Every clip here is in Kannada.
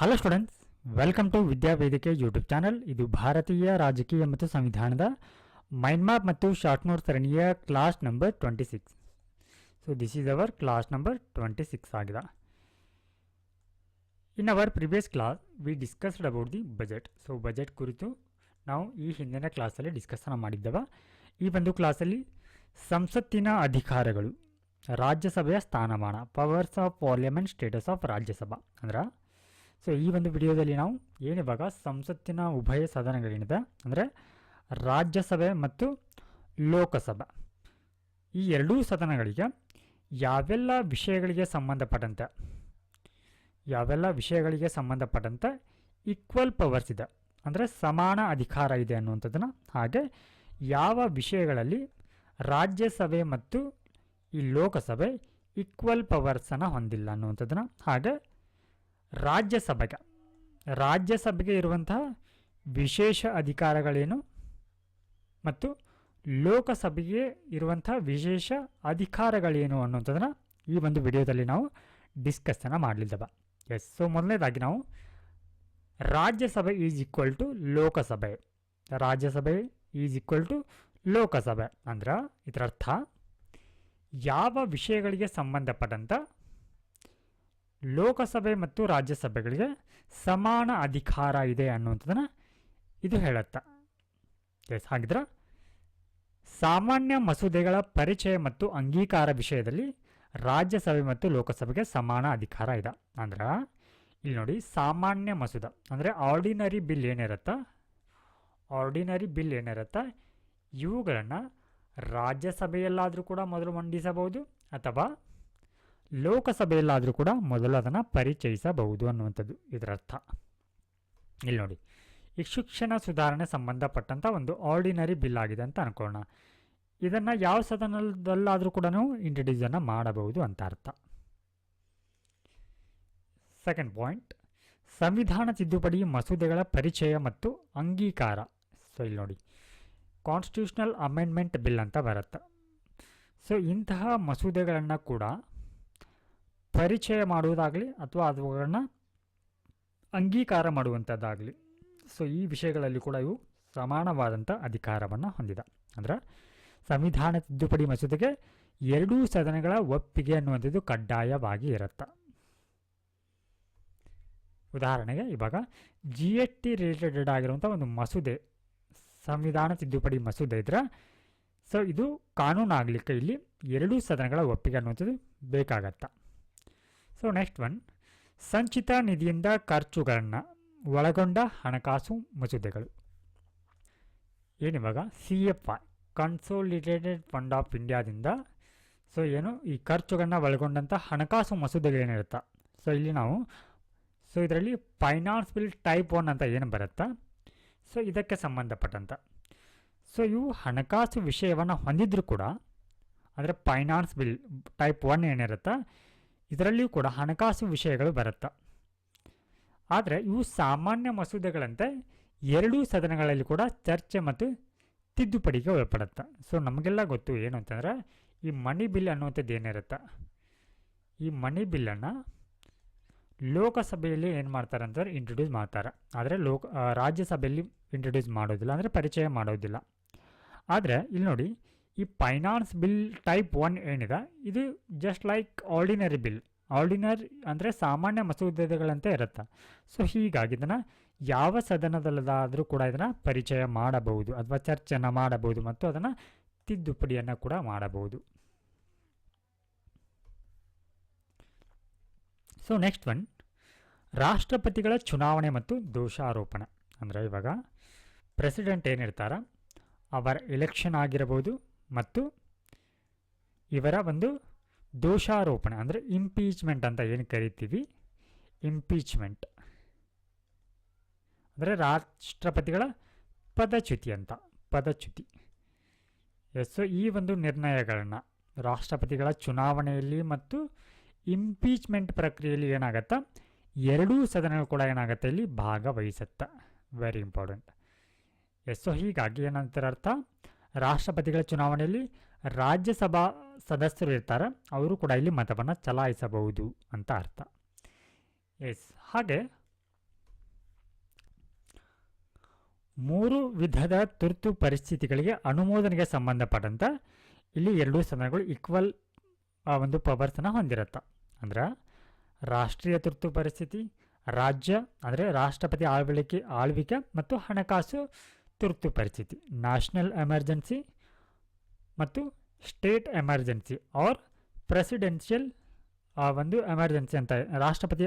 Hello students welcome to Vidyavedike YouTube channel ಇದು ಭಾರತೀಯ ರಾಜಕೀಯ ಮತ್ತು ಸಂವಿಧಾನದ ಮೈಂಡ್ ಮ್ಯಾಪ್ ಮತ್ತು ಶಾರ್ಟ್ ನೋಟ್ ಸರಣಿಯ class number twenty six so this is our class number twenty six ಆಗಿದೆ. In our previous class we discussed about the budget so budget ಕುರಿತು ನಾವು ಈ ಹಿಂದಿನ ಕ್ಲಾಸಲ್ಲಿ ಡಿಸ್ಕಸನ್ನು ಮಾಡಿದ್ದವ. ಈ ಒಂದು ಕ್ಲಾಸಲ್ಲಿ ಸಂಸತ್ತಿನ ಅಧಿಕಾರಗಳು, ರಾಜ್ಯಸಭೆಯ ಸ್ಥಾನಮಾನ powers of parliament status of Rajya Sabha ಅಂದ್ರೆ ಸೊ ಈ ಒಂದು ವಿಡಿಯೋದಲ್ಲಿ ನಾವು ಏನಿವಾಗ ಸಂಸತ್ತಿನ ಉಭಯ ಸದನಗಳೇನಿದೆ ಅಂದರೆ ರಾಜ್ಯಸಭೆ ಮತ್ತು ಲೋಕಸಭೆ ಈ ಎರಡೂ ಸದನಗಳಿಗೆ ಯಾವೆಲ್ಲ ವಿಷಯಗಳಿಗೆ ಸಂಬಂಧಪಟ್ಟಂತೆ, ಯಾವೆಲ್ಲ ವಿಷಯಗಳಿಗೆ ಸಂಬಂಧಪಟ್ಟಂತೆ ಈಕ್ವಲ್ ಪವರ್ಸ್ ಇದೆ, ಅಂದರೆ ಸಮಾನ ಅಧಿಕಾರ ಇದೆ ಅನ್ನುವಂಥದ್ದನ್ನು ಹಾಗೆ ಯಾವ ವಿಷಯಗಳಲ್ಲಿ ರಾಜ್ಯಸಭೆ ಮತ್ತು ಈ ಲೋಕಸಭೆ ಈಕ್ವಲ್ ಪವರ್ಸನ್ನು ಹೊಂದಿಲ್ಲ ಅನ್ನುವಂಥದ್ದನ್ನು ಹಾಗೆ ರಾಜ್ಯಸಭೆಗೆ. ರಾಜ್ಯಸಭೆಗೆ ಇರುವಂತಹ ವಿಶೇಷ ಅಧಿಕಾರಗಳೇನು? ಮತ್ತು ಲೋಕಸಭೆಗೆ ಇರುವಂತಹ ವಿಶೇಷ ಅಧಿಕಾರಗಳೇನು ಅನ್ನುವಂಥದ್ದನ್ನು ಈ ಒಂದು ವಿಡಿಯೋದಲ್ಲಿ ನಾವು ಡಿಸ್ಕಸ್ಸನ್ನು ಮಾಡಲಿದ್ದೇವೆ. ಎಸ್ ಸೊ ಮೊದಲನೇದಾಗಿ ನಾವು ರಾಜ್ಯಸಭೆ ಈಸ್ ಈಕ್ವಲ್ ಟು ಲೋಕಸಭೆ. ರಾಜ್ಯಸಭೆ ಈಸ್ ಈಕ್ವಲ್ ಟು ಲೋಕಸಭೆ. ಅಂದ್ರೆ ಇದರ ಅರ್ಥ ಯಾವ ವಿಷಯಗಳಿಗೆ ಸಂಬಂಧಪಟ್ಟಂಥ ಲೋಕಸಭೆ ಮತ್ತು ರಾಜ್ಯಸಭೆಗಳಿಗೆ ಸಮಾನ ಅಧಿಕಾರ ಇದೆ ಅನ್ನುವಂಥದ್ದನ್ನು ಇದು ಹೇಳುತ್ತೆ. ಎಸ್ ಹಾಗಿದ್ರೆ ಸಾಮಾನ್ಯ ಮಸೂದೆಗಳ ಪರಿಚಯ ಮತ್ತು ಅಂಗೀಕಾರ ವಿಷಯದಲ್ಲಿ ರಾಜ್ಯಸಭೆ ಮತ್ತು ಲೋಕಸಭೆಗೆ ಸಮಾನ ಅಧಿಕಾರ ಇದೆ. ಅಂದ್ರೆ ಇಲ್ಲಿ ನೋಡಿ, ಸಾಮಾನ್ಯ ಮಸೂದ, ಅಂದರೆ ಆರ್ಡಿನರಿ ಬಿಲ್ ಏನಿರುತ್ತಾ ಆರ್ಡಿನರಿ ಬಿಲ್ ಏನಿರುತ್ತಾ, ಇವುಗಳನ್ನು ರಾಜ್ಯಸಭೆಯಲ್ಲಾದರೂ ಕೂಡ ಮೊದಲು ಮಂಡಿಸಬಹುದು ಅಥವಾ ಲೋಕಸಭೆಯಲ್ಲಾದರೂ ಕೂಡ ಮೊದಲು ಅದನ್ನು ಪರಿಚಯಿಸಬಹುದು ಅನ್ನುವಂಥದ್ದು ಇದರರ್ಥ ಇಲ್ಲಿ ನೋಡಿ, ಈ ಶಿಕ್ಷಣ ಸುಧಾರಣೆ ಸಂಬಂಧಪಟ್ಟಂಥ ಒಂದು ಆರ್ಡಿನರಿ ಬಿಲ್ ಆಗಿದೆ ಅಂತ ಅನ್ಕೊಳ್ಳೋಣ ಇದನ್ನು ಯಾವ ಸದನದಲ್ಲಾದರೂ ಕೂಡ ಇಂಟ್ರಡ್ಯೂಸನ್ನು ಮಾಡಬಹುದು ಅಂತ ಅರ್ಥ. ಸೆಕೆಂಡ್ ಪಾಯಿಂಟ್ ಸಂವಿಧಾನ ತಿದ್ದುಪಡಿ ಮಸೂದೆಗಳ ಪರಿಚಯ ಮತ್ತು ಅಂಗೀಕಾರ. ಸೊ ಇಲ್ಲಿ ನೋಡಿ ಕಾನ್ಸ್ಟಿಟ್ಯೂಷನಲ್ ಅಮೆಂಡ್ಮೆಂಟ್ ಬಿಲ್ ಅಂತ ಬರುತ್ತೆ. ಸೊ ಇಂತಹ ಮಸೂದೆಗಳನ್ನು ಕೂಡ ಪರಿಚಯ ಮಾಡುವುದಾಗಲಿ ಅಥವಾ ಅದುಗಳನ್ನು ಅಂಗೀಕಾರ ಮಾಡುವಂಥದ್ದಾಗಲಿ. ಸೊ ಈ ವಿಷಯಗಳಲ್ಲಿ ಕೂಡ ಇವು ಸಮಾನವಾದಂಥ ಅಧಿಕಾರವನ್ನು ಹೊಂದಿದೆ. ಅಂದರೆ ಸಂವಿಧಾನ ತಿದ್ದುಪಡಿ ಮಸೂದೆಗೆ ಎರಡೂ ಸದನಗಳ ಒಪ್ಪಿಗೆ ಅನ್ನುವಂಥದ್ದು ಕಡ್ಡಾಯವಾಗಿ ಇರುತ್ತೆ. ಉದಾಹರಣೆಗೆ ಇವಾಗ ಜಿ ಎಸ್ ಟಿ ರಿಲೇಟೆಡ್ ಆಗಿರುವಂಥ ಒಂದು ಮಸೂದೆ, ಸಂವಿಧಾನ ತಿದ್ದುಪಡಿ ಮಸೂದೆ ಇದ್ರೆ. ಸೊ ಇದು ಕಾನೂನು ಆಗಲಿಕ್ಕೆ ಇಲ್ಲಿ ಎರಡೂ ಸದನಗಳ ಒಪ್ಪಿಗೆ ಅನ್ನುವಂಥದ್ದು ಬೇಕಾಗತ್ತೆ. ಸೊ ನೆಕ್ಸ್ಟ್ ಒನ್ ಸಂಚಿತ ನಿಧಿಯಿಂದ ಖರ್ಚುಗಳನ್ನು ಒಳಗೊಂಡ ಹಣಕಾಸು ಮಸೂದೆಗಳು. ಏನಿವಾಗ C F I consolidated fund of ಇಂಡಿಯಾದಿಂದ ಸೊ ಏನು? ಈ ಖರ್ಚುಗಳನ್ನ ಒಳಗೊಂಡಂಥ ಹಣಕಾಸು ಮಸೂದೆಗಳೇನಿರುತ್ತೆ ಸೊ ಇಲ್ಲಿ ನಾವು ಸೊ ಇದರಲ್ಲಿ ಫೈನಾನ್ಸ್ ಬಿಲ್ ಟೈಪ್ ಒನ್ ಅಂತ ಏನು ಬರುತ್ತಾ? ಸೊ ಇದಕ್ಕೆ ಸಂಬಂಧಪಟ್ಟಂಥ ಸೊ ಇವು ಹಣಕಾಸು ವಿಷಯವನ್ನು ಹೊಂದಿದ್ರೂ ಕೂಡ, ಅಂದರೆ ಫೈನಾನ್ಸ್ ಬಿಲ್ ಟೈಪ್ ಒನ್ ಏನಿರುತ್ತಾ? ಇದರಲ್ಲಿಯೂ ಕೂಡ ಹಣಕಾಸು ವಿಷಯಗಳು ಬರುತ್ತೆ? ಆದರೆ ಇವು ಸಾಮಾನ್ಯ ಮಸೂದೆಗಳಂತೆ ಎರಡೂ ಸದನಗಳಲ್ಲಿ ಕೂಡ ಚರ್ಚೆ ಮತ್ತು ತಿದ್ದುಪಡಿಗೆ ಒಳಪಡುತ್ತೆ? ಸೊ ನಮಗೆಲ್ಲ ಗೊತ್ತು ಏನು ಅಂತಂದರೆ, ಈ ಮನಿ ಬಿಲ್ ಅನ್ನುವಂಥದ್ದು ಏನಿರುತ್ತೆ? ಈ ಮಣಿ ಬಿಲ್ಲನ್ನು ಲೋಕಸಭೆಯಲ್ಲಿ ಏನು ಮಾಡ್ತಾರೆ ಅಂತಂದರೆ ಇಂಟ್ರೊಡ್ಯೂಸ್ ಮಾಡ್ತಾರೆ. ಆದರೆ ಲೋಕ ರಾಜ್ಯಸಭೆಯಲ್ಲಿ ಇಂಟ್ರೊಡ್ಯೂಸ್ ಮಾಡೋದಿಲ್ಲ, ಅಂದರೆ ಪರಿಚಯ ಮಾಡೋದಿಲ್ಲ. ಆದರೆ ಇಲ್ಲಿ ನೋಡಿ ಈ ಫೈನಾನ್ಸ್ ಬಿಲ್ ಟೈಪ್ ಒನ್ ಏನಿದೆ, ಇದು just like ordinary bill ordinary ಅಂದರೆ ಸಾಮಾನ್ಯ ಮಸೂದೆಗಳಂತೆ ಇರುತ್ತೆ. ಸೊ ಹೀಗಾಗಿ ಇದನ್ನು ಯಾವ ಸದನದಲ್ಲದಾದರೂ ಕೂಡ ಇದನ್ನು ಪರಿಚಯ ಮಾಡಬಹುದು ಅಥವಾ ಚರ್ಚೆಯನ್ನು ಮಾಡಬಹುದು ಮತ್ತು ಅದನ್ನು ತಿದ್ದುಪಡಿಯನ್ನು ಕೂಡ ಮಾಡಬಹುದು. ಸೊ ನೆಕ್ಸ್ಟ್ ಒನ್ ರಾಷ್ಟ್ರಪತಿಗಳ ಚುನಾವಣೆ ಮತ್ತು ದೋಷಾರೋಪಣೆ. ಅಂದರೆ ಇವಾಗ ಪ್ರೆಸಿಡೆಂಟ್ ಏನಿರ್ತಾರ, ಅವರ ಎಲೆಕ್ಷನ್ ಆಗಿರಬಹುದು ಮತ್ತು ಇವರ ಒಂದು ದೋಷಾರೋಪಣೆ, ಅಂದರೆ ಇಂಪೀಚ್ಮೆಂಟ್ ಅಂತ ಏನು ಕರಿತೀವಿ? ಇಂಪೀಚ್ಮೆಂಟ್ ಅಂದರೆ ರಾಷ್ಟ್ರಪತಿಗಳ ಪದಚ್ಯುತಿ ಅಂತ, ಪದಚ್ಯುತಿ. ಸೊ ಈ ಒಂದು ನಿರ್ಣಯಗಳನ್ನು ರಾಷ್ಟ್ರಪತಿಗಳ ಚುನಾವಣೆಯಲ್ಲಿ ಮತ್ತು ಇಂಪೀಚ್ಮೆಂಟ್ ಪ್ರಕ್ರಿಯೆಯಲ್ಲಿ ಏನಾಗತ್ತಾ? ಎರಡೂ ಸದನಗಳು ಕೂಡ ಏನಾಗುತ್ತೆ? ಇಲ್ಲಿ ಭಾಗವಹಿಸುತ್ತೆ. ವೆರಿ ಇಂಪಾರ್ಟೆಂಟ್ ಎಸ್ ಸೊ ಹೀಗಾಗಿ ಏನಂತಾರೆ ಅರ್ಥ ರಾಷ್ಟ್ರಪತಿಗಳ ಚುನಾವಣೆಯಲ್ಲಿ ರಾಜ್ಯಸಭಾ ಸದಸ್ಯರು ಇರ್ತಾರೆ. ಅವರು ಕೂಡ ಇಲ್ಲಿ ಮತವನ್ನು ಚಲಾಯಿಸಬಹುದು ಅಂತ ಅರ್ಥ. ಎಸ್, ಹಾಗೆ ಮೂರು ವಿಧದ ತುರ್ತು ಪರಿಸ್ಥಿತಿಗಳಿಗೆ ಅನುಮೋದನೆಗೆ ಸಂಬಂಧಪಟ್ಟಂಥ ಇಲ್ಲಿ ಎರಡೂ ಸದನಗಳು ಈಕ್ವಲ್ ಒಂದು ಪವರ್ಸನ್ನು ಹೊಂದಿರುತ್ತೆ. ಅಂದ್ರೆ ರಾಷ್ಟ್ರೀಯ ತುರ್ತು ಪರಿಸ್ಥಿತಿ, ರಾಜ್ಯ, ಅಂದರೆ ರಾಷ್ಟ್ರಪತಿ ಆಳ್ವಳಿಕೆ ಆಳ್ವಿಕೆ ಮತ್ತು ಹಣಕಾಸು ತುರ್ತು ಪರಿಸ್ಥಿತಿ. ನ್ಯಾಷನಲ್ ಎಮರ್ಜೆನ್ಸಿ ಮತ್ತು ಸ್ಟೇಟ್ ಎಮರ್ಜೆನ್ಸಿ ಆರ್ ಪ್ರೆಸಿಡೆನ್ಷಿಯಲ್ ಒಂದು ಎಮರ್ಜೆನ್ಸಿ ಅಂತ, ರಾಷ್ಟ್ರಪತಿ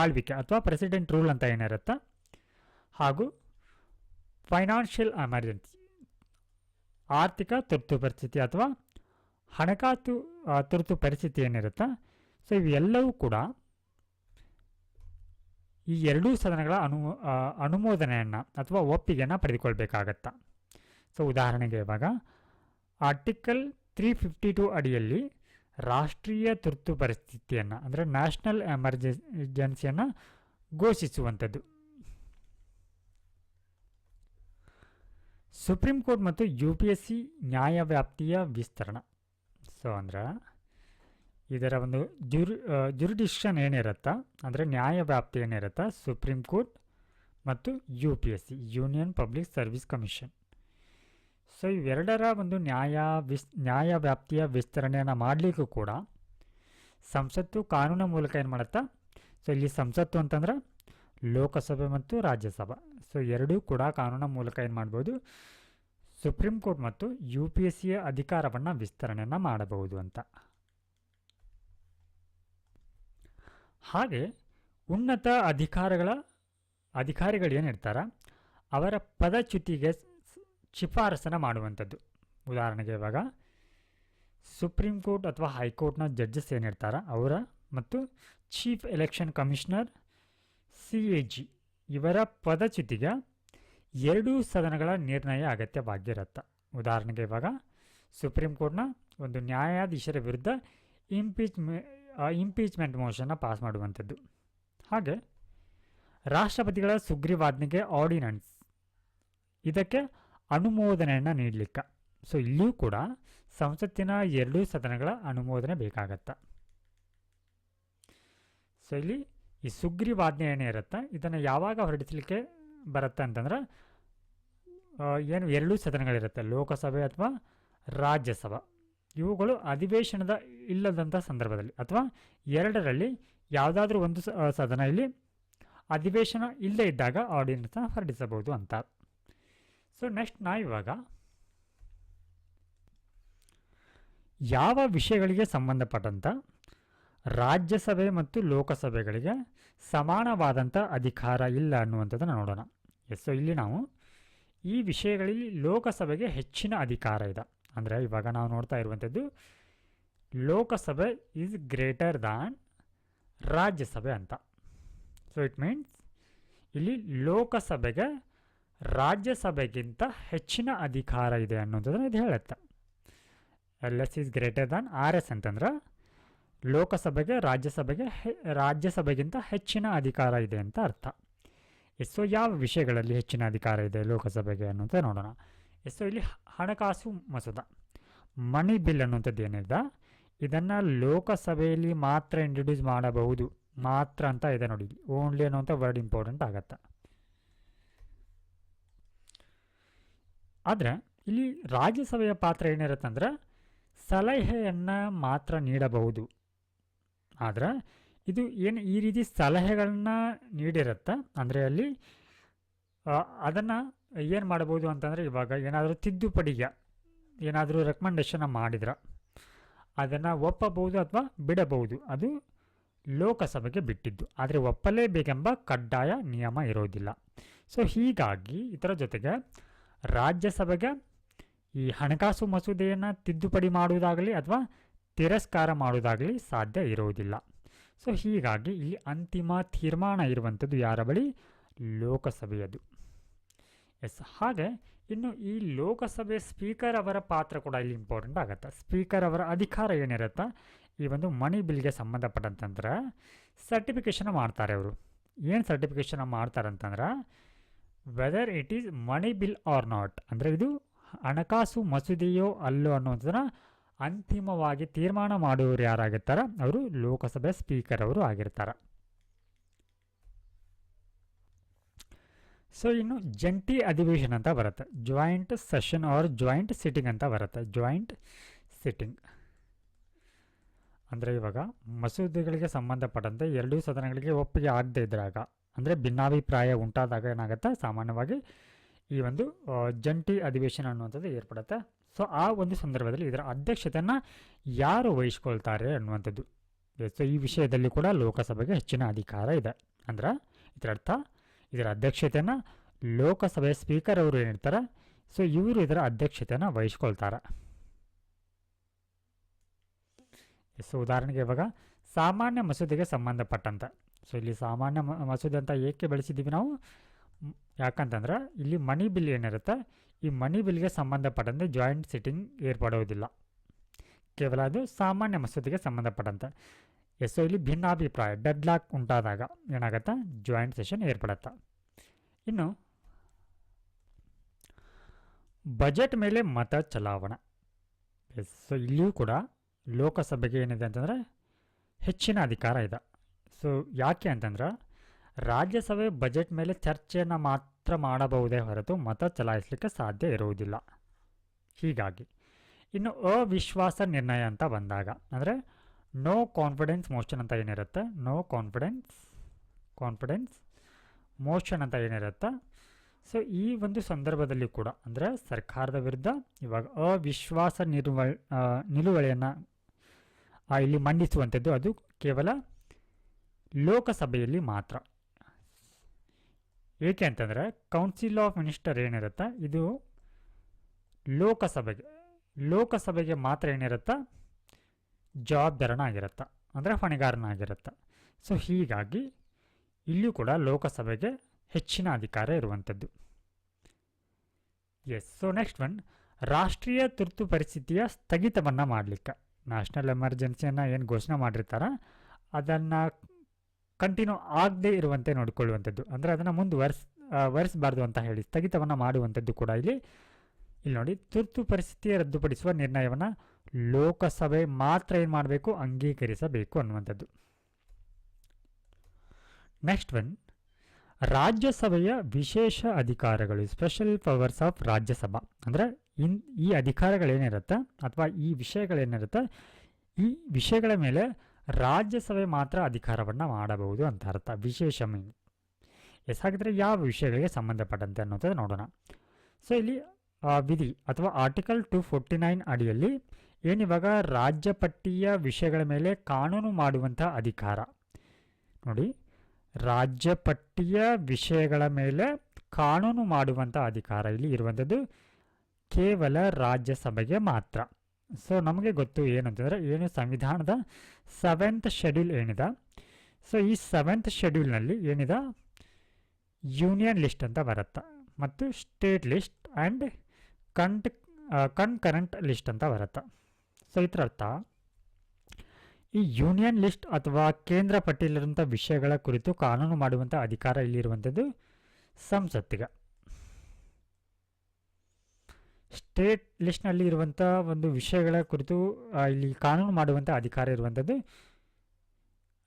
ಆಳ್ವಿಕೆ ಅಥವಾ ಪ್ರೆಸಿಡೆಂಟ್ ರೂಲ್ ಅಂತ ಏನಿರುತ್ತೆ? ಹಾಗೂ ಫೈನಾನ್ಷಿಯಲ್ ಎಮರ್ಜೆನ್ಸಿ ಆರ್ಥಿಕ ತುರ್ತು ಪರಿಸ್ಥಿತಿ ಅಥವಾ ಹಣಕಾಸು ತುರ್ತು ಪರಿಸ್ಥಿತಿ ಏನಿರುತ್ತೆ? ಸೊ ಇವೆಲ್ಲವೂ ಕೂಡ ಈ ಎರಡೂ ಸದನಗಳ ಅನು ಅನುಮೋದನೆಯನ್ನು ಅಥವಾ ಒಪ್ಪಿಗೆಯನ್ನು ಪಡೆದುಕೊಳ್ಬೇಕಾಗತ್ತಾ? ಸೊ ಉದಾಹರಣೆಗೆ ಇವಾಗ, ಆರ್ಟಿಕಲ್ ತ್ರೀ ಫಿಫ್ಟಿ ಟು ಅಡಿಯಲ್ಲಿ ರಾಷ್ಟ್ರೀಯ ತುರ್ತು ಪರಿಸ್ಥಿತಿಯನ್ನು, ಅಂದರೆ ನ್ಯಾಷನಲ್ ಎಮರ್ಜೆನ್ಸಿಯನ್ನು ಘೋಷಿಸುವಂಥದ್ದು. ಸುಪ್ರೀಂ ಕೋರ್ಟ್ ಮತ್ತು ಯು ಪಿ ಎಸ್ ಸಿ ನ್ಯಾಯವ್ಯಾಪ್ತಿಯ ವಿಸ್ತರಣ. ಸೊ ಅಂದ್ರೆ ಇದರ ಒಂದು ಜುರ್ ಜ್ಯೂರಿಡಿಕ್ಷನ್ ಏನಿರುತ್ತಾ? ಅಂದರೆ ನ್ಯಾಯವ್ಯಾಪ್ತಿ ಏನಿರುತ್ತಾ? ಸುಪ್ರೀಂ ಕೋರ್ಟ್ ಮತ್ತು U P S C, union public service commission. So, ಇವೆರಡರ ಒಂದು ನ್ಯಾಯ ವಿಸ್ ನ್ಯಾಯವ್ಯಾಪ್ತಿಯ ವಿಸ್ತರಣೆಯನ್ನು ಮಾಡಲಿಕ್ಕೂ ಕೂಡ ಸಂಸತ್ತು ಕಾನೂನು ಮೂಲಕ ಏನು ಮಾಡುತ್ತಾ? ಸೊ, ಇಲ್ಲಿ ಸಂಸತ್ತು ಅಂತಂದ್ರೆ ಲೋಕಸಭೆ ಮತ್ತು ರಾಜ್ಯಸಭೆ. ಸೊ, ಎರಡೂ ಕೂಡ ಕಾನೂನ ಮೂಲಕ ಏನು ಮಾಡ್ಬೋದು? ಸುಪ್ರೀಂ ಕೋರ್ಟ್ ಮತ್ತು ಯು ಪಿ ಎಸ್ ಸಿಯ ಅಧಿಕಾರವನ್ನು ವಿಸ್ತರಣೆಯನ್ನು ಮಾಡಬಹುದು ಅಂತ. ಹಾಗೆ ಉನ್ನತ ಅಧಿಕಾರಗಳ ಅಧಿಕಾರಿಗಳು ಏನಿರ್ತಾರ ಅವರ ಪದಚ್ಯುತಿಗೆ ಶಿಫಾರಸನ ಮಾಡುವಂಥದ್ದು. ಉದಾಹರಣೆಗೆ ಇವಾಗ ಸುಪ್ರೀಂ ಕೋರ್ಟ್ ಅಥವಾ ಹೈಕೋರ್ಟ್ನ ಜಡ್ಜಸ್ ಏನಿರ್ತಾರ ಅವರ ಮತ್ತು chief election commissioner C A G ಇವರ ಪದಚ್ಯುತಿಗೆ ಎರಡೂ ಸದನಗಳ ನಿರ್ಣಯ ಅಗತ್ಯವಾಗಿರುತ್ತೆ ಉದಾಹರಣೆಗೆ ಇವಾಗ ಸುಪ್ರೀಂ ಕೋರ್ಟ್ನ ಒಂದು ನ್ಯಾಯಾಧೀಶರ ವಿರುದ್ಧ ಇಂಪೀಚ್ಮೆ ಇಂಪೀಚ್ಮೆಂಟ್ ಮೋಷನ್ನ ಪಾಸ್ ಮಾಡುವಂಥದ್ದು. ಹಾಗೆ ರಾಷ್ಟ್ರಪತಿಗಳ ಸುಗ್ರೀವಾಜ್ಞೆಗೆ ಆರ್ಡಿನೆನ್ಸ್ ಇದಕ್ಕೆ ಅನುಮೋದನೆಯನ್ನು ನೀಡಲಿಕ್ಕೆ. ಸೊ ಇಲ್ಲಿಯೂ ಕೂಡ ಸಂಸತ್ತಿನ ಎರಡೂ ಸದನಗಳ ಅನುಮೋದನೆ ಬೇಕಾಗತ್ತೆ. ಸೊ ಇಲ್ಲಿ ಈ ಸುಗ್ರೀವಾಜ್ಞೆ ಏನೇ ಇರುತ್ತೆ, ಇದನ್ನು ಯಾವಾಗ ಹೊರಡಿಸಲಿಕ್ಕೆ ಬರುತ್ತೆ ಅಂತಂದ್ರೆ ಏನು ಎರಡೂ ಸದನಗಳಿರುತ್ತೆ, ಲೋಕಸಭೆ ಅಥವಾ ರಾಜ್ಯಸಭಾ. ಇವುಗಳು ಅಧಿವೇಶನದ ಇಲ್ಲದಂಥ ಸಂದರ್ಭದಲ್ಲಿ ಅಥವಾ ಎರಡರಲ್ಲಿ ಯಾವುದಾದ್ರೂ ಒಂದು ಸದನ ಇಲ್ಲಿ ಅಧಿವೇಶನ ಇಲ್ಲದೇ ಇದ್ದಾಗ ಆರ್ಡಿನೆನ್ಸ್ನ ಹೊರಡಿಸಬಹುದು ಅಂತ. ಸೊ ನೆಕ್ಸ್ಟ್ ನಾವು ಇವಾಗ ಯಾವ ವಿಷಯಗಳಿಗೆ ಸಂಬಂಧಪಟ್ಟಂಥ ರಾಜ್ಯಸಭೆ ಮತ್ತು ಲೋಕಸಭೆಗಳಿಗೆ ಸಮಾನವಾದಂಥ ಅಧಿಕಾರ ಇಲ್ಲ ಅನ್ನುವಂಥದ್ದನ್ನು ನೋಡೋಣ. ಎಸ್ ಸೊ ಇಲ್ಲಿ ನಾವು ಈ ವಿಷಯಗಳಲ್ಲಿ ಲೋಕಸಭೆಗೆ ಹೆಚ್ಚಿನ ಅಧಿಕಾರ ಇದೆ. ಅಂದರೆ ಇವಾಗ ನಾವು ನೋಡ್ತಾ ಇರುವಂಥದ್ದು ಲೋಕಸಭೆ ಈಸ್ ಗ್ರೇಟರ್ ದಾನ್ ರಾಜ್ಯಸಭೆ ಅಂತ. ಸೊ ಇಟ್ ಮೀನ್ಸ್ ಇಲ್ಲಿ ಲೋಕಸಭೆಗೆ ರಾಜ್ಯಸಭೆಗಿಂತ ಹೆಚ್ಚಿನ ಅಧಿಕಾರ ಇದೆ ಅನ್ನೋದನ್ನು ಇದು ಹೇಳುತ್ತೆ. L S is greater than R S ಅಂತಂದ್ರೆ ಲೋಕಸಭೆಗೆ ರಾಜ್ಯಸಭೆಗೆ ರಾಜ್ಯಸಭೆಗಿಂತ ಹೆಚ್ಚಿನ ಅಧಿಕಾರ ಇದೆ ಅಂತ ಅರ್ಥ. ಎಸ್ಸೋ ಯಾವ ವಿಷಯಗಳಲ್ಲಿ ಹೆಚ್ಚಿನ ಅಧಿಕಾರ ಇದೆ ಲೋಕಸಭೆಗೆ ಅನ್ನೋಂಥ ನೋಡೋಣ. ಎಸ್ಸೋ ಇಲ್ಲಿ ಹಣಕಾಸು ಮಸೂದ ಮನಿ ಬಿಲ್ ಅನ್ನುವಂಥದ್ದು ಏನಿದೆ ಇದನ್ನು ಲೋಕಸಭೆಯಲ್ಲಿ ಮಾತ್ರ ಇಂಟ್ರೊಡ್ಯೂಸ್ ಮಾಡಬಹುದು. ಮಾತ್ರ ಅಂತ ಇದೆ ನೋಡಿ ಓನ್ಲಿ ಅನ್ನುವಂಥ ವರ್ಡ್ ಇಂಪಾರ್ಟೆಂಟ್ ಆಗತ್ತೆ. ಆದರೆ ಇಲ್ಲಿ ರಾಜ್ಯಸಭೆಯ ಪಾತ್ರ ಏನಿರುತ್ತೆ ಅಂದ್ರೆ ಸಲಹೆಯನ್ನು ಮಾತ್ರ ನೀಡಬಹುದು. ಆದರೆ ಇದು ಏನು ಈ ರೀತಿ ಸಲಹೆಗಳನ್ನ ನೀಡಿರುತ್ತೆ ಅಂದರೆ ಅಲ್ಲಿ ಅದನ್ನು ಏನು ಮಾಡ್ಬೋದು ಅಂತಂದರೆ ಇವಾಗ ಏನಾದರೂ ತಿದ್ದುಪಡಿಗೆ ಏನಾದರೂ ರೆಕಮೆಂಡೇಶನ್ನ ಮಾಡಿದ್ರೆ. ಅದನ್ನು ಒಪ್ಪಬಹುದು ಅಥವಾ ಬಿಡಬಹುದು. ಅದು ಲೋಕಸಭೆಗೆ ಬಿಟ್ಟಿದ್ದು. ಆದರೆ ಒಪ್ಪಲೇಬೇಕೆಂಬ ಕಡ್ಡಾಯ ನಿಯಮ ಇರೋದಿಲ್ಲ. ಸೊ ಹೀಗಾಗಿ ಇದರ ಜೊತೆಗೆ ರಾಜ್ಯಸಭೆಗೆ ಈ ಹಣಕಾಸು ಮಸೂದೆಯನ್ನು ತಿದ್ದುಪಡಿ ಮಾಡುವುದಾಗಲಿ ಅಥವಾ ತಿರಸ್ಕಾರ ಮಾಡುವುದಾಗಲಿ ಸಾಧ್ಯ ಇರುವುದಿಲ್ಲ ಸೊ ಹೀಗಾಗಿ ಈ ಅಂತಿಮ ತೀರ್ಮಾನ ಇರುವಂಥದ್ದು ಯಾರ ಬಳಿ? ಲೋಕಸಭೆಯದು. ಎಸ್ ಹಾಗೆ ಇನ್ನು ಈ ಲೋಕಸಭೆ ಸ್ಪೀಕರ್ ಅವರ ಪಾತ್ರ ಕೂಡ ಇಲ್ಲಿ ಇಂಪಾರ್ಟೆಂಟ್ ಆಗುತ್ತೆ. ಸ್ಪೀಕರ್ ಅವರ ಅಧಿಕಾರ ಏನಿರುತ್ತೆ? ಈ ಒಂದು ಮನಿ ಬಿಲ್ಗೆ ಸಂಬಂಧಪಟ್ಟಂತಂದ್ರೆ ಸರ್ಟಿಫಿಕೇಷನ್ ಮಾಡ್ತಾರೆ ಅವರು. ಏನು ಸರ್ಟಿಫಿಕೇಷನ್ ಮಾಡ್ತಾರೆ ಅಂತಂದ್ರೆ whether it is money bill or not ಅಂದರೆ ಇದು ಹಣಕಾಸು ಮಸೂದೆಯೋ ಅಲ್ಲೋ ಅನ್ನೋದನ್ನ ಅಂತಿಮವಾಗಿ ತೀರ್ಮಾನ ಮಾಡುವವರು ಯಾರಾಗಿರ್ತಾರೆ, ಅವರು ಲೋಕಸಭೆ ಸ್ಪೀಕರ್ ಅವರು ಆಗಿರ್ತಾರೆ. ಸೊ ಇನ್ನು ಜಂಟಿ ಅಧಿವೇಶನ ಅಂತ ಬರುತ್ತೆ joint session or joint sitting ಅಂತ ಬರುತ್ತೆ ಜಾಯಿಂಟ್ ಸಿಟ್ಟಿಂಗ್ ಅಂದರೆ ಇವಾಗ ಮಸೂದೆಗಳಿಗೆ ಸಂಬಂಧಪಟ್ಟಂತೆ ಎರಡೂ ಸದನಗಳಿಗೆ ಒಪ್ಪಿಗೆ ಆಗದೇ ಇದ್ದಾಗ ಅಂದರೆ ಭಿನ್ನಾಭಿಪ್ರಾಯ ಉಂಟಾದಾಗ ಏನಾಗುತ್ತೆ? ಸಾಮಾನ್ಯವಾಗಿ ಈ ಒಂದು ಜಂಟಿ ಅಧಿವೇಶನ ಅನ್ನುವಂಥದ್ದು ಏರ್ಪಡುತ್ತೆ. ಸೊ ಆ ಒಂದು ಸಂದರ್ಭದಲ್ಲಿ ಇದರ ಅಧ್ಯಕ್ಷತೆಯನ್ನು ಯಾರು ವಹಿಸ್ಕೊಳ್ತಾರೆ ಅನ್ನುವಂಥದ್ದು. ಸೊ ಈ ವಿಷಯದಲ್ಲಿ ಕೂಡ ಲೋಕಸಭೆಗೆ ಹೆಚ್ಚಿನ ಅಧಿಕಾರ ಇದೆ. ಅಂದ್ರೆ ಇದರ ಅರ್ಥ ಇದರ ಅಧ್ಯಕ್ಷತೆಯನ್ನು ಲೋಕಸಭೆ ಸ್ಪೀಕರ್ ಅವರು ಏನಿರ್ತಾರೆ ಸೊ ಇವರು ಇದರ ಅಧ್ಯಕ್ಷತೆಯನ್ನು ವಹಿಸ್ಕೊಳ್ತಾರೆ. ಸೊ ಉದಾಹರಣೆಗೆ ಇವಾಗ ಸಾಮಾನ್ಯ ಮಸೂದೆಗೆ ಸಂಬಂಧಪಟ್ಟಂತೆ. ಸೊ ಇಲ್ಲಿ ಸಾಮಾನ್ಯ ಮಸೂದೆ ಅಂತ ಏಕೆ ಬೆಳೆಸಿದ್ದೀವಿ ನಾವು? ಯಾಕಂತಂದ್ರೆ ಇಲ್ಲಿ ಮನಿ ಬಿಲ್ ಏನಿರುತ್ತೆ, ಈ ಮನಿ ಬಿಲ್ಗೆ ಸಂಬಂಧಪಟ್ಟಂತೆ ಜಾಯಿಂಟ್ ಸಿಟ್ಟಿಂಗ್ ಏರ್ಪಡೋದಿಲ್ಲ. ಕೇವಲ ಅದು ಸಾಮಾನ್ಯ ಮಸೂದೆಗೆ ಸಂಬಂಧಪಟ್ಟಂತೆ. ಎಸ್ ಸೊ ಇಲ್ಲಿ ಭಿನ್ನಾಭಿಪ್ರಾಯ, ಡೆಡ್ ಲಾಕ್ ಉಂಟಾದಾಗ ಏನಾಗುತ್ತೆ? ಜಾಯಿಂಟ್ ಸೆಷನ್ ಏರ್ಪಡುತ್ತೆ? ಇನ್ನು, ಬಜೆಟ್ ಮೇಲೆ ಮತ ಚಲಾವಣೆ. ಎಸ್, ಸೊ ಇಲ್ಲಿಯೂ ಕೂಡ ಲೋಕಸಭೆಗೆ ಏನಿದೆ ಅಂತಂದರೆ ಹೆಚ್ಚಿನ ಅಧಿಕಾರ ಇದೆ. ಸೊ ಯಾಕೆ ಅಂತಂದ್ರೆ ರಾಜ್ಯಸಭೆ ಬಜೆಟ್ ಮೇಲೆ ಚರ್ಚೆಯನ್ನು ಮಾತ್ರ ಮಾಡಬಹುದೇ ಹೊರತು ಮತ ಚಲಾಯಿಸಲಿಕ್ಕೆ ಸಾಧ್ಯ ಇರುವುದಿಲ್ಲ. ಹೀಗಾಗಿ, ಇನ್ನು ಅವಿಶ್ವಾಸ ನಿರ್ಣಯ ಅಂತ ಬಂದಾಗ, ಅಂದರೆ ನೋ ಕಾನ್ಫಿಡೆನ್ಸ್ ಮೋಷನ್ ಅಂತ ಏನಿರುತ್ತೆ? ನೋ ಕಾನ್ಫಿಡೆನ್ಸ್ ಕಾನ್ಫಿಡೆನ್ಸ್ ಮೋಷನ್ ಅಂತ ಏನಿರುತ್ತೆ? ಸೊ ಈ ಒಂದು ಸಂದರ್ಭದಲ್ಲಿ ಕೂಡ, ಅಂದರೆ ಸರ್ಕಾರದ ವಿರುದ್ಧ ಇವಾಗ ಅವಿಶ್ವಾಸ ನಿಲುವ ನಿಲುವಳಿಯನ್ನು ಇಲ್ಲಿ ಮಂಡಿಸುವಂಥದ್ದು ಅದು ಕೇವಲ ಲೋಕಸಭೆಯಲ್ಲಿ ಮಾತ್ರ. ಏಕೆ ಅಂತಂದರೆ ಕೌನ್ಸಿಲ್ ಆಫ್ ಮಿನಿಸ್ಟರ್ ಏನಿರುತ್ತೆ? ಇದು ಲೋಕಸಭೆಗೆ ಲೋಕಸಭೆಗೆ ಮಾತ್ರ ಏನಿರುತ್ತೆ? ಜವಾಬ್ದಾರನಾಗಿರುತ್ತೆ, ಅಂದರೆ ಹೊಣೆಗಾರನಾಗಿರುತ್ತೆ. ಸೊ ಹೀಗಾಗಿ ಇಲ್ಲಿಯೂ ಕೂಡ ಲೋಕಸಭೆಗೆ ಹೆಚ್ಚಿನ ಅಧಿಕಾರ ಇರುವಂಥದ್ದು. ಎಸ್ ಸೊ ನೆಕ್ಸ್ಟ್ ಒನ್ ರಾಷ್ಟ್ರೀಯ ತುರ್ತು ಪರಿಸ್ಥಿತಿಯ ಸ್ಥಗಿತವನ್ನು ಮಾಡಲಿಕ್ಕೆ. ನ್ಯಾಷನಲ್ ಎಮರ್ಜೆನ್ಸಿಯನ್ನು ಏನು ಘೋಷಣೆ ಮಾಡಿರ್ತಾರ, ಅದನ್ನು ಕಂಟಿನ್ಯೂ ಆಗದೇ ಇರುವಂತೆ ನೋಡಿಕೊಳ್ಳುವಂಥದ್ದು. ಅಂದರೆ ಅದನ್ನು ಮುಂದುವರ್ಸ್ ವರೆಸಬಾರ್ದು ಅಂತ ಹೇಳಿ ಸ್ಥಗಿತವನ್ನು ಮಾಡುವಂಥದ್ದು ಕೂಡ ಇಲ್ಲಿ. ಇಲ್ಲಿ ನೋಡಿ, ತುರ್ತು ಪರಿಸ್ಥಿತಿ ರದ್ದುಪಡಿಸುವ ನಿರ್ಣಯವನ್ನು ಲೋಕಸಭೆ ಮಾತ್ರ ಏನು ಮಾಡಬೇಕು? ಅಂಗೀಕರಿಸಬೇಕು ಅನ್ನುವಂಥದ್ದು. ನೆಕ್ಸ್ಟ್ ಒನ್ ರಾಜ್ಯಸಭೆಯ ವಿಶೇಷ ಅಧಿಕಾರಗಳು ಸ್ಪೆಷಲ್ ಪವರ್ಸ್ ಆಫ್ ರಾಜ್ಯಸಭಾ. ಅಂದರೆ ಇನ್, ಈ ಅಧಿಕಾರಗಳೇನಿರುತ್ತೆ ಅಥವಾ ಈ ವಿಷಯಗಳೇನಿರುತ್ತೆ ಈ ವಿಷಯಗಳ ಮೇಲೆ ರಾಜ್ಯಸಭೆ ಮಾತ್ರ ಅಧಿಕಾರವನ್ನು ಮಾಡಬಹುದು ಅಂತ ಅರ್ಥ. ವಿಶೇಷ ಮೀನ್ ಎಸ್ ಹಾಗಿದ್ರೆ ಯಾವ ವಿಷಯಗಳಿಗೆ ಸಂಬಂಧಪಟ್ಟಂತೆ ಅನ್ನೋದನ್ನು ನೋಡೋಣ. ಸೊ ಇಲ್ಲಿ ವಿಧಿ ಅಥವಾ ಆರ್ಟಿಕಲ್ ಟು ಫೋರ್ಟಿ ನೈನ್ ಅಡಿಯಲ್ಲಿ ಏನಿವಾಗ ರಾಜ್ಯ ಪಟ್ಟಿಯ ವಿಷಯಗಳ ಮೇಲೆ ಕಾನೂನು ಮಾಡುವಂಥ ಅಧಿಕಾರ. ನೋಡಿ, ರಾಜ್ಯ ಪಟ್ಟಿಯ ವಿಷಯಗಳ ಮೇಲೆ ಕಾನೂನು ಮಾಡುವಂಥ ಅಧಿಕಾರ ಇಲ್ಲಿ ಇರುವಂಥದ್ದು ಕೇವಲ ರಾಜ್ಯಸಭೆಗೆ ಮಾತ್ರ. ಸೊ ನಮಗೆ ಗೊತ್ತು ಏನಂತಂದರೆ ಏನು ಸಂವಿಧಾನದ ಸೆವೆಂತ್ ಶೆಡ್ಯೂಲ್ ಏನಿದೆ. ಸೊ ಈ ಸೆವೆಂತ್ ಶೆಡ್ಯೂಲ್ನಲ್ಲಿ ಏನಿದೆ? ಯೂನಿಯನ್ ಲಿಸ್ಟ್ ಅಂತ ಬರುತ್ತೆ. ಮತ್ತು ಸ್ಟೇಟ್ ಲಿಸ್ಟ್ ಆ್ಯಂಡ್ ಕಂಟ್ ಕನ್ಕರೆಂಟ್ ಲಿಸ್ಟ್ ಅಂತ ಬರುತ್ತೆ. ಸೊ ಇದರ ಅರ್ಥ ಈ ಯೂನಿಯನ್ ಲಿಸ್ಟ್ ಅಥವಾ ಕೇಂದ್ರ ಪಟ್ಟಿಯಲ್ಲಿರುವಂಥ ವಿಷಯಗಳ ಕುರಿತು ಕಾನೂನು ಮಾಡುವಂಥ ಅಧಿಕಾರ ಇಲ್ಲಿರುವಂಥದ್ದು ಸಂಸತ್ತಿಗೆ. ಸ್ಟೇಟ್ ಲಿಸ್ಟ್ನಲ್ಲಿ ಇರುವಂಥ ಒಂದು ವಿಷಯಗಳ ಕುರಿತು ಇಲ್ಲಿ ಕಾನೂನು ಮಾಡುವಂಥ ಅಧಿಕಾರ ಇರುವಂಥದ್ದು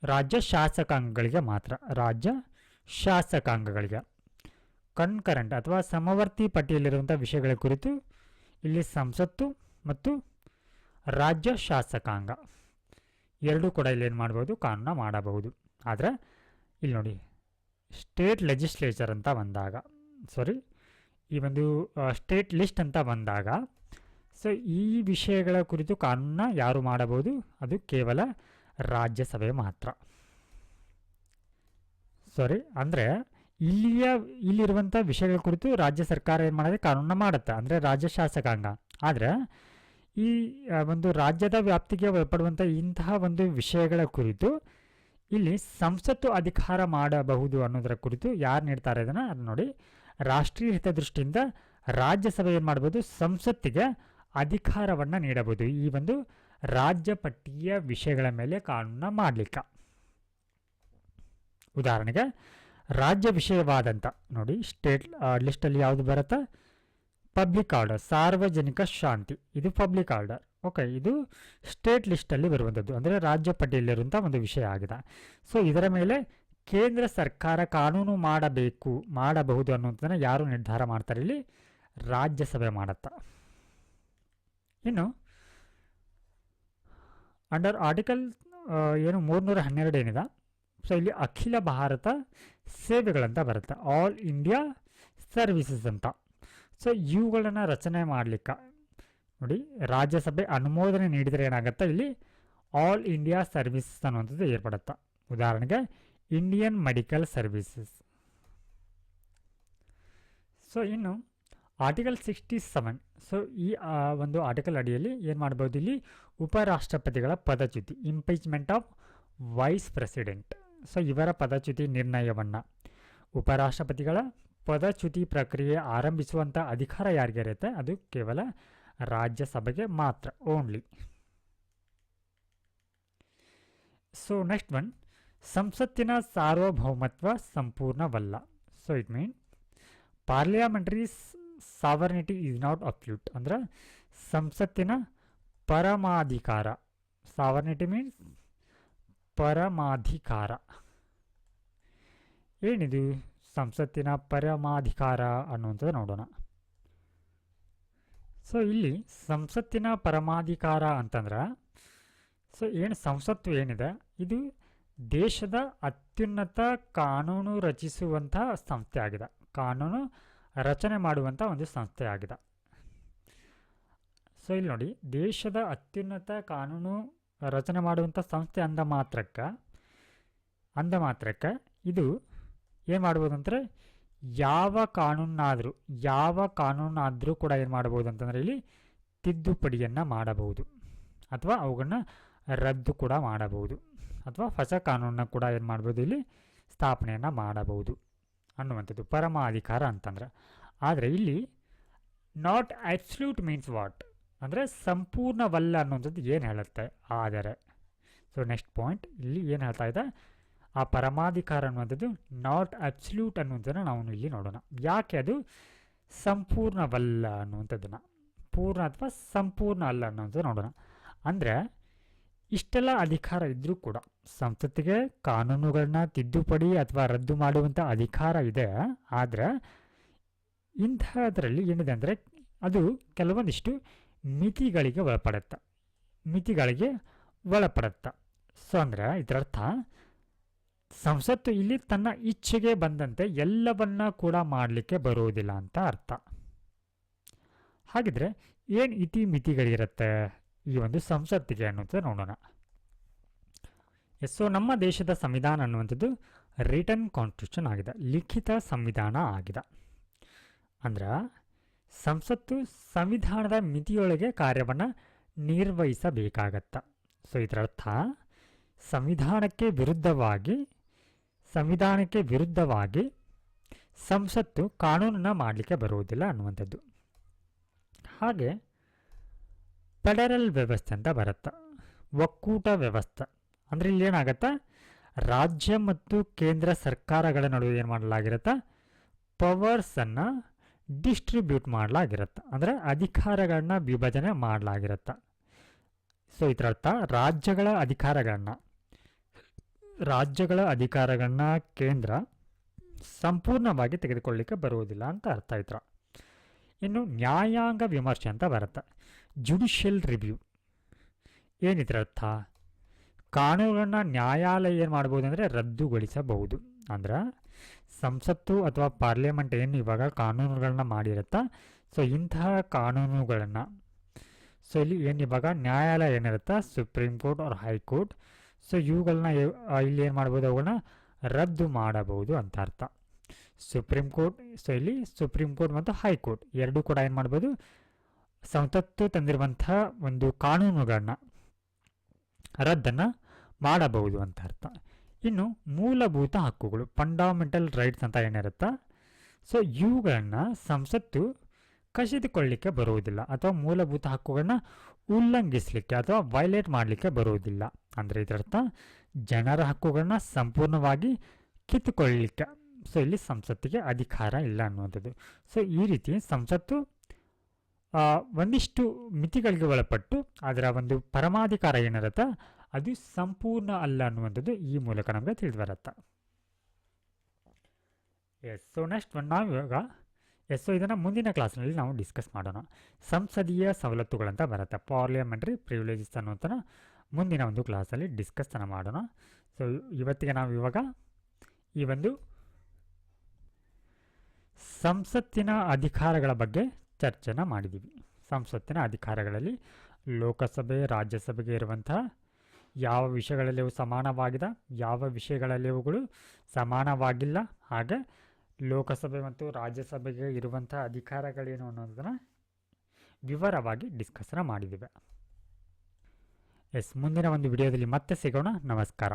ರಾಜ್ಯ ಶಾಸಕಾಂಗಗಳಿಗೆ ಮಾತ್ರ. ರಾಜ್ಯ ಶಾಸಕಾಂಗಗಳಿಗೆ. ಕನ್ಕರೆಂಟ್ ಅಥವಾ ಸಮವರ್ತಿ ಪಟ್ಟಿಯಲ್ಲಿರುವಂಥ ವಿಷಯಗಳ ಕುರಿತು ಇಲ್ಲಿ ಸಂಸತ್ತು ಮತ್ತು ರಾಜ್ಯ ಶಾಸಕಾಂಗ ಎರಡೂ ಕೂಡ ಇಲ್ಲಿ ಏನು ಮಾಡ್ಬೋದು, ಕಾನೂನ ಮಾಡಬಹುದು. ಆದರೆ ಇಲ್ಲಿ ನೋಡಿ ಸ್ಟೇಟ್ ಲೆಜಿಸ್ಲೇಚರ್ ಅಂತ ಬಂದಾಗ ಸಾರಿ ಈ ಒಂದು ಸ್ಟೇಟ್ ಲಿಸ್ಟ್ ಅಂತ ಬಂದಾಗ ಸೊ ಈ ವಿಷಯಗಳ ಕುರಿತು ಕಾನೂನ ಯಾರು ಮಾಡಬಹುದು? ಅದು ಕೇವಲ ರಾಜ್ಯಸಭೆ ಮಾತ್ರ. ಸಾರಿ ಅಂದರೆ ಇಲ್ಲಿಯ ಇಲ್ಲಿರುವಂಥ ವಿಷಯಗಳ ಕುರಿತು ರಾಜ್ಯ ಸರ್ಕಾರ ಏನು ಮಾಡಿದೆ? ಕಾನೂನು ಮಾಡುತ್ತೆ. ಅಂದರೆ ರಾಜ್ಯ ಶಾಸಕಾಂಗ. ಆದರೆ ಈ ಒಂದು ರಾಜ್ಯದ ವ್ಯಾಪ್ತಿಗೆ ಒಳಪಡುವಂಥ ಇಂತಹ ಒಂದು ವಿಷಯಗಳ ಕುರಿತು ಇಲ್ಲಿ ಸಂಸತ್ತು ಅಧಿಕಾರ ಮಾಡಬಹುದು ಅನ್ನೋದರ ಕುರಿತು ಯಾರು ನೀಡ್ತಾರೆ ಇದನ್ನು? ಅದು ನೋಡಿ, ರಾಷ್ಟ್ರೀಯ ಹಿತದೃಷ್ಟಿಯಿಂದ ರಾಜ್ಯಸಭೆ ಏನು ಮಾಡ್ಬೋದು? ಸಂಸತ್ತಿಗೆ ಅಧಿಕಾರವನ್ನು ನೀಡಬಹುದು. ಈ ಒಂದು ರಾಜ್ಯ ಪಟ್ಟಿಯ ವಿಷಯಗಳ ಮೇಲೆ ಕಾನೂನು ಮಾಡಲಿಕ್ಕೆ. ಉದಾಹರಣೆಗೆ ರಾಜ್ಯ ವಿಷಯವಾದಂಥ ನೋಡಿ ಸ್ಟೇಟ್ ಲಿಸ್ಟಲ್ಲಿ ಯಾವುದು ಬರುತ್ತೆ? ಪಬ್ಲಿಕ್ ಆರ್ಡರ್ ಸಾರ್ವಜನಿಕ ಶಾಂತಿ. ಇದು ಪಬ್ಲಿಕ್ ಆರ್ಡರ್ ಓಕೆ ಇದು ಸ್ಟೇಟ್ ಲಿಸ್ಟಲ್ಲಿ ಬರುವಂಥದ್ದು ಅಂದರೆ ರಾಜ್ಯ ಪಟ್ಟಿಯಲ್ಲಿರುವಂಥ ಒಂದು ವಿಷಯ ಆಗಿದೆ. ಸೊ ಇದರ ಮೇಲೆ ಕೇಂದ್ರ ಸರ್ಕಾರ ಕಾನೂನು ಮಾಡಬೇಕು, ಮಾಡಬಹುದು ಅನ್ನುವಂಥದ್ದನ್ನು ಯಾರು ನಿರ್ಧಾರ ಮಾಡ್ತಾರೆ? ಇಲ್ಲಿ ರಾಜ್ಯಸಭೆ ಮಾಡತ್ತ. ಇನ್ನು ಅಂಡರ್ ಆರ್ಟಿಕಲ್ ಏನು ಮೂರ್ನೂರ ಹನ್ನೆರಡು ಏನಿದೆ? ಸೊ ಇಲ್ಲಿ ಅಖಿಲ ಭಾರತ ಸೇವೆಗಳಂತ ಬರುತ್ತೆ. ಆಲ್ ಇಂಡಿಯಾ ಸರ್ವಿಸಸ್ ಅಂತ. ಸೊ ಇವುಗಳನ್ನು ರಚನೆ ಮಾಡಲಿಕ್ಕೆ. ನೋಡಿ, ರಾಜ್ಯಸಭೆ ಅನುಮೋದನೆ ನೀಡಿದರೆ ಏನಾಗುತ್ತೆ ಇಲ್ಲಿ? ಆಲ್ ಇಂಡಿಯಾ ಸರ್ವಿಸಸ್ ಅನ್ನುವಂಥದ್ದು ಏರ್ಪಡುತ್ತೆ. ಉದಾಹರಣೆಗೆ ಇಂಡಿಯನ್ ಮೆಡಿಕಲ್ ಸರ್ವಿಸಸ್ ಸೊ ಇನ್ನು ಆರ್ಟಿಕಲ್ ಸಿಕ್ಸ್ಟಿ ಸೆವೆನ್ ಸೊ ಈ ಒಂದು ಆರ್ಟಿಕಲ್ ಅಡಿಯಲ್ಲಿ ಏನು ಮಾಡ್ಬೋದು ಇಲ್ಲಿ? ಉಪರಾಷ್ಟ್ರಪತಿಗಳ ಪದಚ್ಯುತಿ impeachment of vice president so ಇವರ ಪದಚ್ಯುತಿ ನಿರ್ಣಯವನ್ನು. ಉಪರಾಷ್ಟ್ರಪತಿಗಳ ಪದಚ್ಯುತಿ ಪ್ರಕ್ರಿಯೆ ಆರಂಭಿಸುವಂಥ ಅಧಿಕಾರ ಯಾರಿಗಿರುತ್ತೆ? ಅದು ಕೇವಲ ರಾಜ್ಯಸಭೆಗೆ ಮಾತ್ರ ಓನ್ಲಿ ಸೊ ನೆಕ್ಸ್ಟ್ ಒನ್ ಸಂಸತ್ತಿನ ಸಾರ್ವಭೌಮತ್ವ ಸಂಪೂರ್ಣವಲ್ಲ. So it mean parliamentary sovereignty is not absolute ಅಂದ್ರೆ ಸಂಸತ್ತಿನ ಪರಮಾಧಿಕಾರ. Sovereignty means ಪರಮಾಧಿಕಾರ. ಏನಿದು? ಸಂಸತ್ತಿನ ಪರಮಾಧಿಕಾರ ಅನ್ನುವಂಥದ್ದು ನೋಡೋಣ. ಸೊ ಇಲ್ಲಿ ಸಂಸತ್ತಿನ ಪರಮಾಧಿಕಾರ ಅಂತಂದ್ರೆ ಸೊ ಏನು ಸಂಸತ್ತು ಏನಿದೆ? ಇದು ದೇಶದ ಅತ್ಯುನ್ನತ ಕಾನೂನು ರಚಿಸುವಂಥ ಸಂಸ್ಥೆ ಆಗಿದೆ. ಕಾನೂನು ರಚನೆ ಮಾಡುವಂಥ ಒಂದು ಸಂಸ್ಥೆ ಆಗಿದೆ. ಸೊ ಇಲ್ಲಿ ನೋಡಿ, ದೇಶದ ಅತ್ಯುನ್ನತ ಕಾನೂನು ರಚನೆ ಮಾಡುವಂಥ ಸಂಸ್ಥೆ ಅಂದ ಮಾತ್ರಕ್ಕೆ ಅಂದ ಮಾತ್ರಕ್ಕೆ ಇದು ಏನು ಮಾಡ್ಬೋದು ಅಂದರೆ ಯಾವ ಕಾನೂನಾದರೂ ಯಾವ ಕಾನೂನಾದರೂ ಕೂಡ ಏನು ಮಾಡ್ಬೋದು ಅಂತಂದರೆ ಇಲ್ಲಿ ತಿದ್ದುಪಡಿಯನ್ನು ಮಾಡಬಹುದು. ಅಥವಾ ಅವುಗಳನ್ನ ರದ್ದು ಕೂಡ ಮಾಡಬಹುದು. ಅಥವಾ ಹೊಸ ಕಾನೂನನ್ನ ಕೂಡ ಏನು ಮಾಡ್ಬೋದು ಇಲ್ಲಿ ಸ್ಥಾಪನೆಯನ್ನು ಮಾಡಬಹುದು. ಅನ್ನುವಂಥದ್ದು ಪರಮಾಧಿಕಾರ ಅಂತಂದ್ರೆ. ಆದರೆ ಇಲ್ಲಿ ನಾಟ್ ಅಬ್ಸಲ್ಯೂಟ್ ಮೀನ್ಸ್ ವಾಟ್ ಅಂದರೆ ಸಂಪೂರ್ಣವಲ್ಲ ಅನ್ನುವಂಥದ್ದು ಏನು ಹೇಳುತ್ತೆ? ಆದರೆ ಸೊ ನೆಕ್ಸ್ಟ್ ಪಾಯಿಂಟ್ ಇಲ್ಲಿ ಏನು ಹೇಳ್ತಾ ಇದೆ? ಆ ಪರಮಾಧಿಕಾರ ಅನ್ನುವಂಥದ್ದು ನಾಟ್ ಅಬ್ಸಲ್ಯೂಟ್ ಅನ್ನುವಂಥದ್ದನ್ನು ನಾವು ಇಲ್ಲಿ ನೋಡೋಣ. ಯಾಕೆ ಅದು? ಸಂಪೂರ್ಣವಲ್ಲ ಅನ್ನುವಂಥದ್ದನ್ನು. ಪೂರ್ಣ ಅಥವಾ ಸಂಪೂರ್ಣ ಅಲ್ಲ ಅನ್ನುವಂಥದ್ದು ನೋಡೋಣ. ಅಂದರೆ, ಇಷ್ಟೆಲ್ಲ ಅಧಿಕಾರ ಇದ್ದರೂ ಕೂಡ ಸಂಸತ್ತಿಗೆ ಕಾನೂನುಗಳನ್ನ ತಿದ್ದುಪಡಿ ಅಥವಾ ರದ್ದು ಮಾಡುವಂಥ ಅಧಿಕಾರ ಇದೆ. ಆದರೆ, ಇಂಥದ್ರಲ್ಲಿ ಏನಿದೆ ಅಂದರೆ ಅದು ಕೆಲವೊಂದಿಷ್ಟು ಮಿತಿಗಳಿಗೆ ಒಳಪಡುತ್ತೆ. ಮಿತಿಗಳಿಗೆ ಒಳಪಡುತ್ತೆ. ಸೊ ಅಂದರೆ ಇದರರ್ಥ, ಸಂಸತ್ತು ಇಲ್ಲಿ ತನ್ನ ಇಚ್ಛೆಗೆ ಬಂದಂತೆ ಎಲ್ಲವನ್ನ ಕೂಡ ಮಾಡಲಿಕ್ಕೆ ಬರುವುದಿಲ್ಲ ಅಂತ ಅರ್ಥ. ಹಾಗಿದ್ರೆ ಏನು ಇತಿ ಮಿತಿಗಳಿರುತ್ತೆ ಈ ಒಂದು ಸಂಸತ್ತಿಗೆ ಅನ್ನುವಂಥದ್ದು ನೋಡೋಣ. ಸೊ ನಮ್ಮ ದೇಶದ ಸಂವಿಧಾನ ಅನ್ನುವಂಥದ್ದು ರಿಟರ್ನ್ ಕಾನ್ಸ್ಟಿಟ್ಯೂಷನ್ ಆಗಿದೆ. ಲಿಖಿತ ಸಂವಿಧಾನ ಆಗಿದೆ. ಅಂದ್ರೆ ಸಂಸತ್ತು ಸಂವಿಧಾನದ ಮಿತಿಯೊಳಗೆ ಕಾರ್ಯವನ್ನು ನಿರ್ವಹಿಸಬೇಕಾಗತ್ತ. ಸೊ ಇದರರ್ಥ, ಸಂವಿಧಾನಕ್ಕೆ ವಿರುದ್ಧವಾಗಿ ಸಂವಿಧಾನಕ್ಕೆ ವಿರುದ್ಧವಾಗಿ ಸಂಸತ್ತು ಕಾನೂನನ್ನು ಮಾಡಲಿಕ್ಕೆ ಬರುವುದಿಲ್ಲ ಅನ್ನುವಂಥದ್ದು. ಹಾಗೆ, ಫೆಡರಲ್ ವ್ಯವಸ್ಥೆ ಅಂತ ಬರುತ್ತೆ. ಒಕ್ಕೂಟ ವ್ಯವಸ್ಥೆ. ಅಂದರೆ ಇಲ್ಲಿ ಏನಾಗತ್ತೆ? ರಾಜ್ಯ ಮತ್ತು ಕೇಂದ್ರ ಸರ್ಕಾರಗಳ ನಡುವೆ ಏನು ಮಾಡಲಾಗಿರುತ್ತೆ? ಪವರ್ಸನ್ನು ಡಿಸ್ಟ್ರಿಬ್ಯೂಟ್ ಮಾಡಲಾಗಿರುತ್ತೆ. ಅಂದರೆ ಅಧಿಕಾರಗಳನ್ನ ವಿಭಜನೆ ಮಾಡಲಾಗಿರುತ್ತೆ. ಸೊ ಇದರರ್ಥ ರಾಜ್ಯಗಳ ಅಧಿಕಾರಗಳನ್ನ ರಾಜ್ಯಗಳ ಅಧಿಕಾರಗಳನ್ನ ಕೇಂದ್ರ ಸಂಪೂರ್ಣವಾಗಿ ತೆಗೆದುಕೊಳ್ಳಿಕ್ಕೆ ಬರುವುದಿಲ್ಲ ಅಂತ ಅರ್ಥ ಇದ್ರ. ಇನ್ನು ನ್ಯಾಯಾಂಗ ವಿಮರ್ಶೆ ಅಂತ ಬರುತ್ತೆ. ಜುಡಿಷಿಯಲ್ ರಿವ್ಯೂ ಏನಿದ್ರರ್ಥ ಕಾನೂನುಗಳನ್ನ ನ್ಯಾಯಾಲಯ ಏನು ಮಾಡ್ಬೋದು ಅಂದರೆ ರದ್ದುಗೊಳಿಸಬಹುದು. ಅಂದ್ರೆ ಸಂಸತ್ತು ಅಥವಾ ಪಾರ್ಲಿಮೆಂಟ್ ಏನು ಇವಾಗ ಕಾನೂನುಗಳನ್ನ ಮಾಡಿರುತ್ತಾ? ಸೊ ಇಂತಹ ಕಾನೂನುಗಳನ್ನು ಸೊ ಇಲ್ಲಿ ಏನು ಇವಾಗ ನ್ಯಾಯಾಲಯ ಏನಿರುತ್ತಾ? Supreme court or high court so ಇವುಗಳನ್ನ ಇಲ್ಲಿ ಏನು ಮಾಡ್ಬೋದು ಅವುಗಳನ್ನ ರದ್ದು ಮಾಡಬಹುದು ಅಂತ ಅರ್ಥ. ಸುಪ್ರೀಂ ಕೋರ್ಟ್ ಸೊ ಇಲ್ಲಿ ಸುಪ್ರೀಂ ಕೋರ್ಟ್ ಮತ್ತು ಹೈಕೋರ್ಟ್ ಎರಡೂ ಕೂಡ ಏನು ಮಾಡ್ಬೋದು? ಸಂಸತ್ತು ತಂದಿರುವಂಥ ಒಂದು ಕಾನೂನುಗಳನ್ನ ರದ್ದನ್ನು ಮಾಡಬಹುದು ಅಂತ ಅರ್ಥ. ಇನ್ನು ಮೂಲಭೂತ ಹಕ್ಕುಗಳು ಫಂಡಾಮೆಂಟಲ್ ರೈಟ್ಸ್ ಅಂತ ಏನಿರುತ್ತಾ? ಸೊ ಇವುಗಳನ್ನು ಸಂಸತ್ತು ಕಸಿದುಕೊಳ್ಳಿಕ್ಕೆ ಬರುವುದಿಲ್ಲ ಅಥವಾ ಮೂಲಭೂತ ಹಕ್ಕುಗಳನ್ನ ಉಲ್ಲಂಘಿಸಲಿಕ್ಕೆ ಅಥವಾ ವೈಲೇಟ್ ಮಾಡಲಿಕ್ಕೆ ಬರುವುದಿಲ್ಲ. ಅಂದರೆ ಇದರರ್ಥ, ಜನರ ಹಕ್ಕುಗಳನ್ನ ಸಂಪೂರ್ಣವಾಗಿ ಕಿತ್ತುಕೊಳ್ಳಲಿಕ್ಕೆ ಸೊ ಇಲ್ಲಿ ಸಂಸತ್ತಿಗೆ ಅಧಿಕಾರ ಇಲ್ಲ ಅನ್ನುವಂಥದ್ದು. ಸೊ ಈ ರೀತಿ ಸಂಸತ್ತು ಒಂದಿಷ್ಟು ಮಿತಿಗಳಿಗೆ ಒಳಪಟ್ಟು, ಅದರ ಒಂದು ಪರಮಾಧಿಕಾರ ಏನಿರುತ್ತೆ? ಅದು ಸಂಪೂರ್ಣ ಅಲ್ಲ ಅನ್ನುವಂಥದ್ದು ಈ ಮೂಲಕ ನಮಗೆ ತಿಳಿದು ಬರುತ್ತೆ. ಎಸ್ ಸೊ ನೆಕ್ಸ್ಟ್ ಒನ್ ನಾವು ಇವಾಗ ಎಸ್ ಸೊ ಇದನ್ನು ಮುಂದಿನ ಕ್ಲಾಸ್ನಲ್ಲಿ ನಾವು ಡಿಸ್ಕಸ್ ಮಾಡೋಣ. ಸಂಸದೀಯ ಸವಲತ್ತುಗಳಂತ ಬರುತ್ತೆ. ಪಾರ್ಲಿಮೆಂಟ್ರಿ ಪ್ರಿವಿಲೇಜಸ್ ಅನ್ನುವಂಥ ಮುಂದಿನ ಒಂದು ಕ್ಲಾಸಲ್ಲಿ ಡಿಸ್ಕಸ್ಸನ್ನು ಮಾಡೋಣ. ಸೊ ಇವತ್ತಿಗೆ ನಾವು ಇವಾಗ ಈ ಒಂದು ಸಂಸತ್ತಿನ ಅಧಿಕಾರಗಳ ಬಗ್ಗೆ ಚರ್ಚೆನ ಮಾಡಿದ್ದೀವಿ ಸಂಸತ್ತಿನ ಅಧಿಕಾರಗಳಲ್ಲಿ ಲೋಕಸಭೆ, ರಾಜ್ಯಸಭೆಗೆ ಇರುವಂತಹ ಯಾವ ವಿಷಯಗಳಲ್ಲಿ ಸಮಾನವಾಗಿದೆ, ಯಾವ ವಿಷಯಗಳಲ್ಲಿ ಅವುಗಳು ಸಮಾನವಾಗಿಲ್ಲ. ಹಾಗೆ ಲೋಕಸಭೆ ಮತ್ತು ರಾಜ್ಯಸಭೆಗೆ ಇರುವಂಥ ಅಧಿಕಾರಗಳೇನು ಅನ್ನೋದನ್ನು ವಿವರವಾಗಿ ಡಿಸ್ಕಸ್ನ ಮಾಡಿದ್ದೇವೆ. ಎಸ್, ಮುಂದಿನ ಒಂದು ವಿಡಿಯೋದಲ್ಲಿ ಮತ್ತೆ ಸಿಗೋಣ. ನಮಸ್ಕಾರ.